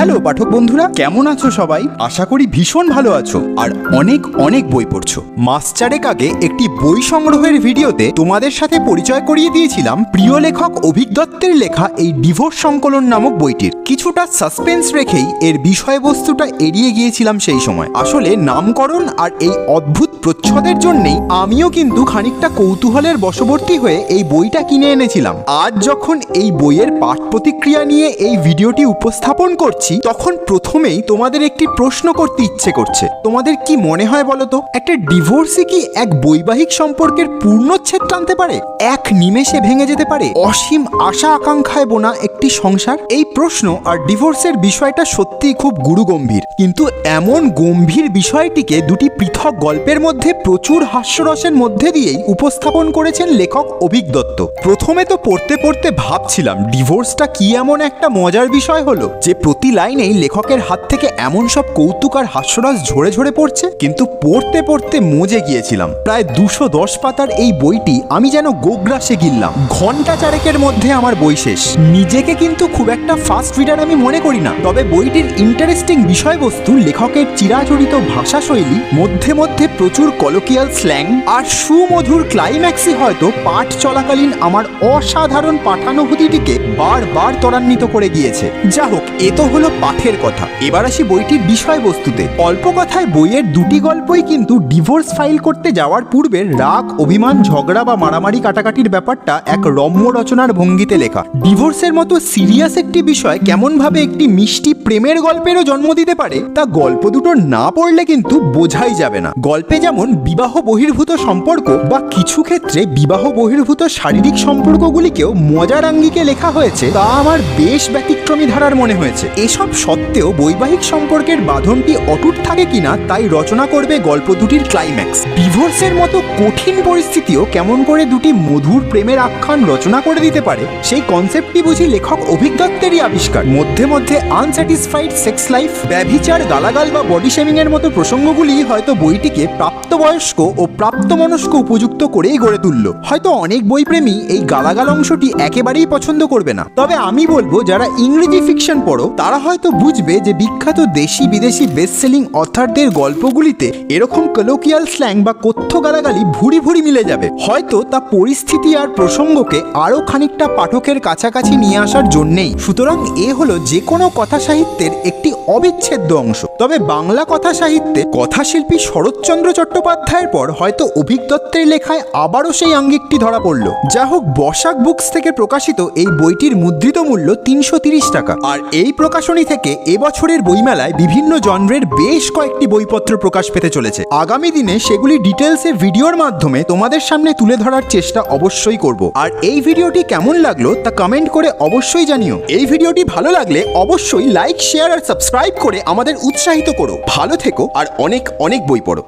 Hello, পাঠক বন্ধুরা, কেমন আছো সবাই? আশা করি ভীষণ ভালো আছো আর অনেক অনেক বই পড়ছো। মাস চারেক আগে একটি বই সংগ্রহের ভিডিওতে তোমাদের সাথে পরিচয় করিয়ে দিয়েছিলাম প্রিয় লেখক অভিক দত্তের লেখা এই ডিভোর্স সংকলন নামক বইটির। কিছুটা সাসপেন্স রেখেই এর বিষয়বস্তুটা এড়িয়ে গিয়েছিলাম সেই সময়। আসলে নামকরণ আর এই অদ্ভুত প্রচ্ছদের জন্যেই আমিও কিন্তু খানিকটা কৌতূহলের বশবর্তী হয়ে এই বইটা কিনে এনেছিলাম। আজ যখন এই বইয়ের পাঠ প্রতিক্রিয়া নিয়ে এই ভিডিওটি উপস্থাপন করছি তখন প্রথমেই তোমাদের একটি প্রশ্ন করতে ইচ্ছে করছে। তোমাদের কি মনে হয় বলো তো? একটা ডিভোর্সই কি এক বৈবাহিক সম্পর্কের পূর্ণচ্ছেদ টানতে পারে? এক নিমেষে ভেঙে যেতে পারে? অসীম আশা আকাঙ্ক্ষায় বোনা একটি সংসার? এই প্রশ্ন আর ডিভোর্সের বিষয়টা সত্যিই খুব গুরুগম্ভীর। কিন্তু এমন গম্ভীর বিষয়টিকে দুটি পৃথক গল্পের মধ্যে প্রচুর হাস্যরসের মধ্যে দিয়েই উপস্থাপন করেছেন লেখক অভিক দত্ত। প্রথমে তো পড়তে পড়তে ভাবছিলাম, ডিভোর্সটা কি এমন একটা মজার বিষয় হলো যে প্রতি লাইনেই লেখকের হাত থেকে এমন সব কৌতুক আর হাস্যরস ঝরে ঝরে পড়ছে, কিন্তু পড়তে পড়তে মজে গিয়েছিলাম। প্রায় দুশো দশ পাতার এই বইটি আমি যেন গোগ্রাসে গিললাম। ঘণ্টা চারেকের মধ্যে আমার বই শেষ। নিজেকে কিন্তু খুব একটা ফাস্ট রিডার আমি মনে করি না। তবে বইটির ইন্টারেস্টিং বিষয়বস্তু, লেখকের চিরাচরিত ভাষাশৈলী, মধ্যে মধ্যে প্রচুর কলোকিয়াল স্ল্যাং আর সুমধুর ক্লাইম্যাক্সই হয়তো পাঠ চলাকালীন আমার অসাধারণ পাঠানুভূতিটিকে বারবার ত্বরান্বিত করে গিয়েছে। যা হোক এ তো হলো পাঠের কথা। এবার আসি বইটির বিষয়বস্তুতে। অল্প কথায় বইয়ের দুটি গল্পই কিন্তু ডিভোর্স ফাইল করতে যাওয়ার পূর্বে রাগ, অভিমান, ঝগড়া বা মারামারি কাটাকাটির ব্যাপারটা এক রম্য রচনার ভঙ্গিতে লেখা। ডিভোর্সের মতো সিরিয়াস একটি বিষয় কেমনভাবে একটি মিষ্টি প্রেমের গল্পেরও জন্ম দিতে পারে, তা গল্প দুটো না পড়লে কিন্তু বোঝাই যাবে না। গল্পে যেমন বিবাহ বহির্ভূত সম্পর্ক বা কিছু ক্ষেত্রে বিবাহ বহির্ভূত শারীরিক সম্পর্কগুলিকেও মজার আঙ্গিকে লেখা হয়েছে, তা আমার বেশ ব্যতিক্রমী ধারার মনে হয়েছে। এসব সত্ত্বেও বৈবাহিক সম্পর্কের বাঁধনটি অটুট থাকে কিনা তাই রচনা করবে গল্প দুটির ক্লাইম্যাক্স ডিভোর্সের মতো কঠিন পরিস্থিতিও কেমন করে দুটি মধুর প্রেমের আখ্যান রচনা করে দিতে পারে, সেই কনসেপ্টটি বুঝি লেখক অভিজ্ঞত্বেরই আবিষ্কার। মধ্যে মধ্যে আনস্যাটিসফাইড সেক্স লাইফ ব্যভিচার, গালাগাল বা বডি শেমিং এর মতো প্রসঙ্গগুলি হয়তো বইটিকে প্রাপ্তবয়স্ক ও প্রাপ্তমনস্ক উপযুক্ত করেই গড়ে তুলল। হয়তো অনেক বইপ্রেমী এই গালাগাল অংশটি একেবারেই পছন্দ করবে না। তবে আমি বলব, যারা ইংরেজি ফিকশন পড়ো, তারা হয়তো বুঝবে যে বিখ্যাত দেশি বিদেশি বেস্ট সেলিং অথারদের গল্পগুলিতে এরকম কলোকিয়াল স্ল্যাং বা কথ্য গালাগালি ভুরি ভুরি মিলে যাবে। হয়তো তা পরিস্থিতি আর প্রসঙ্গকে আরও খানিকটা পাঠকের কাছাকাছি নিয়ে আসার জন্যেই। সুতরাং এ হলো যে কোনো কথা সাহিত্যের একটি অবিচ্ছেদ্য অংশ। তবে বাংলা কথা সাহিত্যে কথাশিল্পী শরৎচন্দ্র চট্টোপাধ্যায়ের পর হয়তো অভিজ্ঞত্বের লেখায় আবারও সেই আঙ্গিকটি ধরা পড়ল। যা হোক বসাক বুকস থেকে প্রকাশিত এই বইটির মুদ্রিত মূল্য তিনশো টাকা। আর এই প্রকাশনী থেকে এবছরের বইমেলায় বিভিন্ন জনরের বেশ কয়েকটি বইপত্র প্রকাশ পেতে চলেছে। আগামী দিনে সেগুলি ডিটেলসে ভিডিওর মাধ্যমে তোমাদের সামনে তুলে ধরার চেষ্টা অবশ্যই করব। আর এই ভিডিওটি কেমন লাগল তা কমেন্ট করে অবশ্যই জানিও। এই ভিডিওটি ভালো লাগলে অবশ্যই লাইক, শেয়ার আর সাবস্ক্রাইব করে আমাদের উৎসাহিত করো। ভালো থেকো আর অনেক অনেক বই পড়ো।